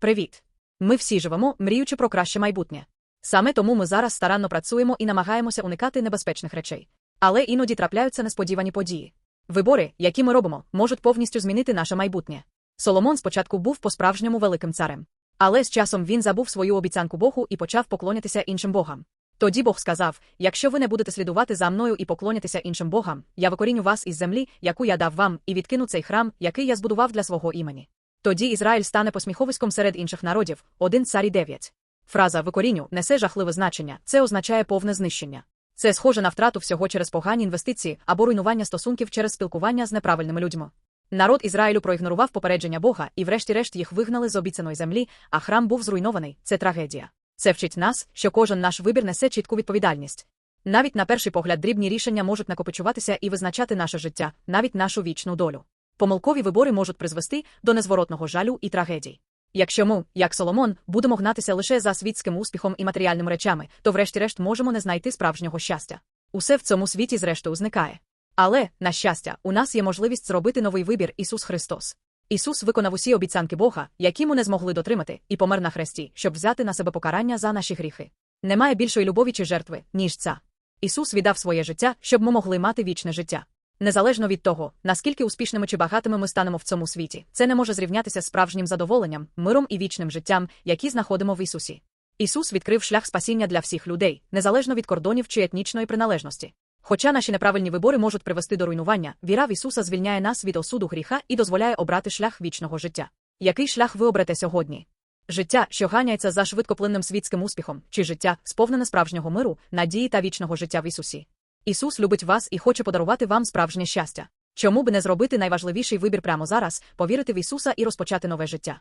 Привіт! Ми всі живемо, мріючи про краще майбутнє. Саме тому ми зараз старанно працюємо і намагаємося уникати небезпечних речей. Але іноді трапляються несподівані події. Вибори, які ми робимо, можуть повністю змінити наше майбутнє. Соломон спочатку був по-справжньому великим царем. Але з часом він забув свою обіцянку Богу і почав поклонятися іншим богам. Тоді Бог сказав: Якщо ви не будете слідувати за мною і поклонятися іншим богам, я викоріню вас із землі, яку я дав вам, і відкину цей храм, який я збудував для свого імені. Тоді Ізраїль стане посміховиськом серед інших народів, один цар і дев'ять. Фраза викоріню несе жахливе значення, це означає повне знищення. Це схоже на втрату всього через погані інвестиції або руйнування стосунків через спілкування з неправильними людьми. Народ Ізраїлю проігнорував попередження Бога, і врешті-решт їх вигнали з обіцяної землі, а храм був зруйнований. Це трагедія. Це вчить нас, що кожен наш вибір несе чітку відповідальність. Навіть на перший погляд дрібні рішення можуть накопичуватися і визначати наше життя, навіть нашу вічну долю. Помилкові вибори можуть призвести до незворотного жалю і трагедій. Якщо ми, як Соломон, будемо гнатися лише за світським успіхом і матеріальними речами, то врешті-решт можемо не знайти справжнього щастя. Усе в цьому світі, зрештою, зникає. Але, на щастя, у нас є можливість зробити новий вибір Ісус Христос. Ісус виконав усі обіцянки Бога, які ми не змогли дотримати, і помер на хресті, щоб взяти на себе покарання за наші гріхи. Немає більшої любові чи жертви, ніж ця. Ісус віддав своє життя, щоб ми могли мати вічне життя. Незалежно від того, наскільки успішними чи багатими ми станемо в цьому світі, це не може зрівнятися з справжнім задоволенням, миром і вічним життям, які знаходимо в Ісусі. Ісус відкрив шлях спасіння для всіх людей, незалежно від кордонів чи етнічної приналежності. Хоча наші неправильні вибори можуть привести до руйнування, віра в Ісуса звільняє нас від осуду гріха і дозволяє обрати шлях вічного життя. Який шлях ви оберете сьогодні? Життя, що ганяється за швидкоплинним світським успіхом, чи життя, сповнене справжнього миру, надії та вічного життя в Ісусі. Ісус любить вас і хоче подарувати вам справжнє щастя. Чому б не зробити найважливіший вибір прямо зараз, повірити в Ісуса і розпочати нове життя?